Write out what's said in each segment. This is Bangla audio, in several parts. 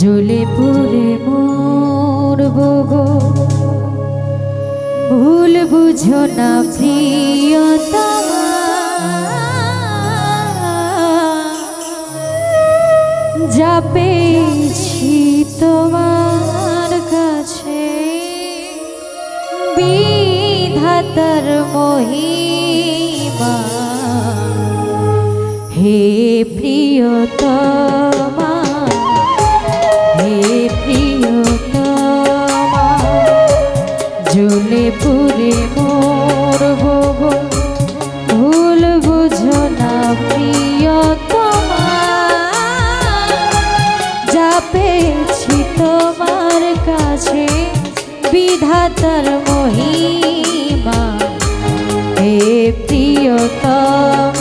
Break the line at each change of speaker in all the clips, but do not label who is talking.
জ্বলে পুরে মুরবো গো। ভুল বুঝো না প্রিয়তা যা পেয়েছি তোমার কাছে, বিধাতার মহিমা। হে প্রিয়তা আছে বিধাতার মহিমা। হে প্রিয়তম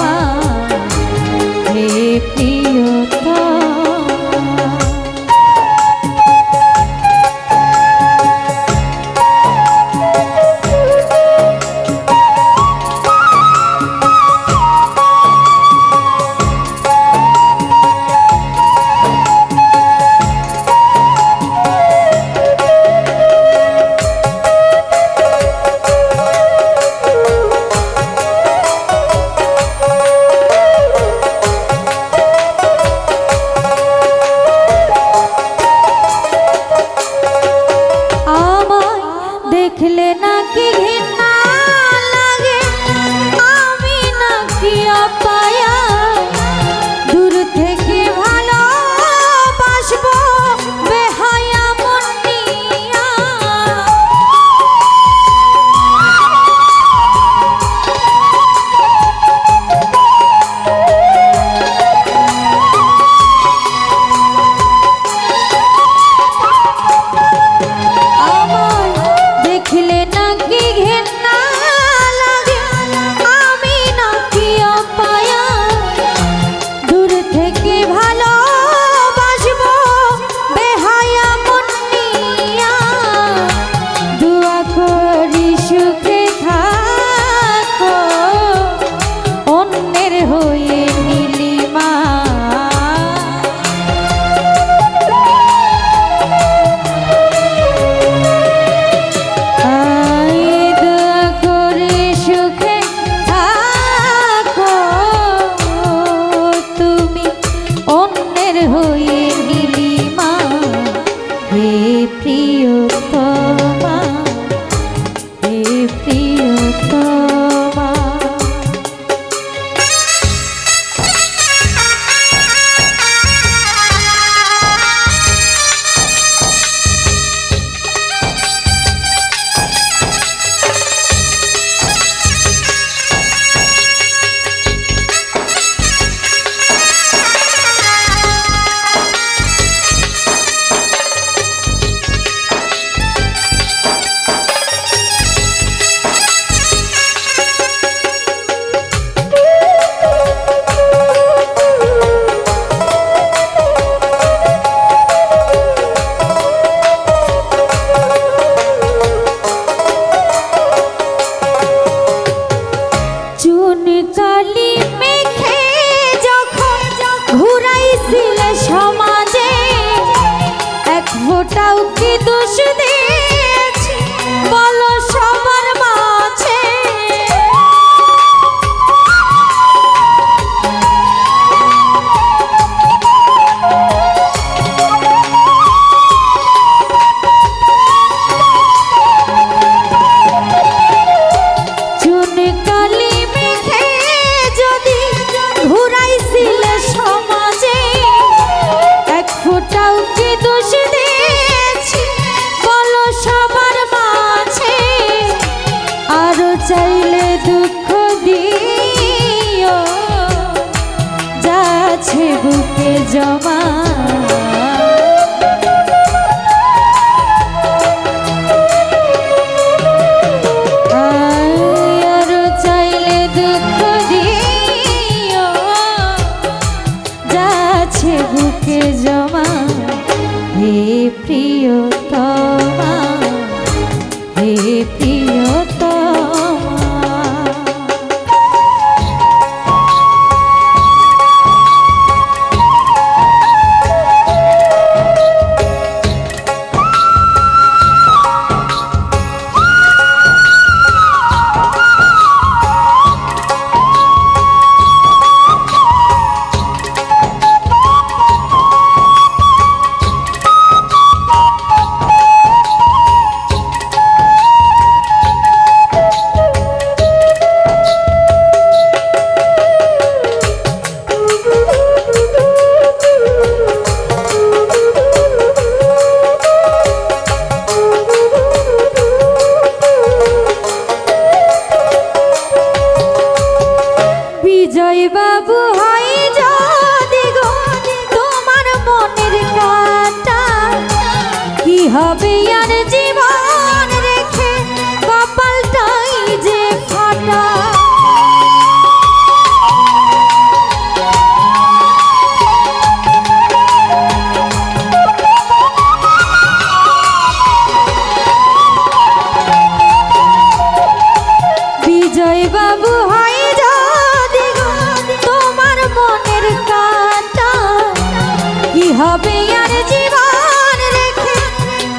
হবে আর জীবন রেখে?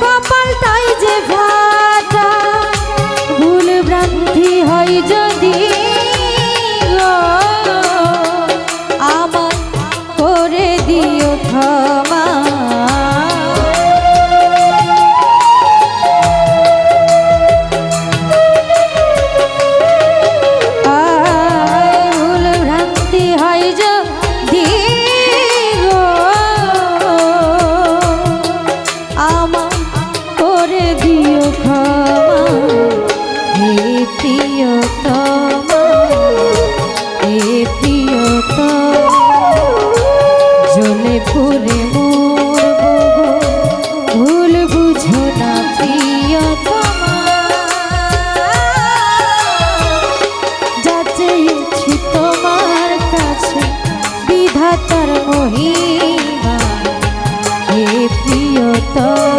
কপালটাই যে ভাটা। ভুল ভ্রান্তি হয় যদি করে ভুল বুঝো না প্রিয় যাচেছি তোমার কাছে বিধাতার মহিমা। হে প্রিয়তম।